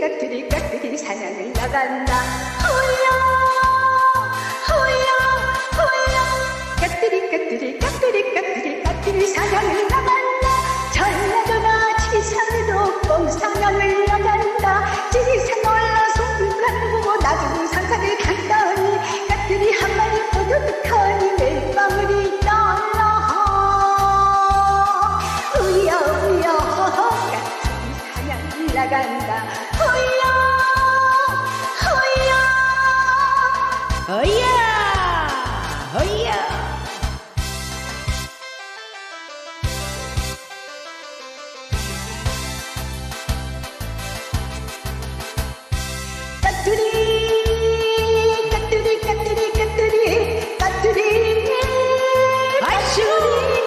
까뜨리까뜨리 사냥을 나간다 호야 호야 호야 까뜨리까뜨리 까뜨리까뜨리 까뜨리 사냥을 나간다 전라도나 지산에도 뽕 사냥을 어이야! 어이야! 까투리 까투리 까투리 까투리 까투리. 아슈!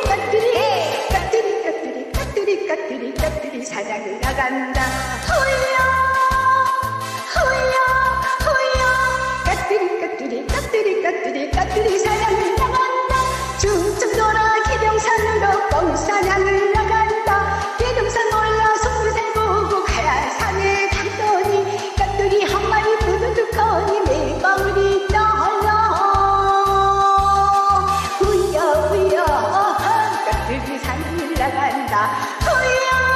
까투리 예! 까투리 까투리 까투리 까투리 까투리. 사냥을 나간다. เฮ้ย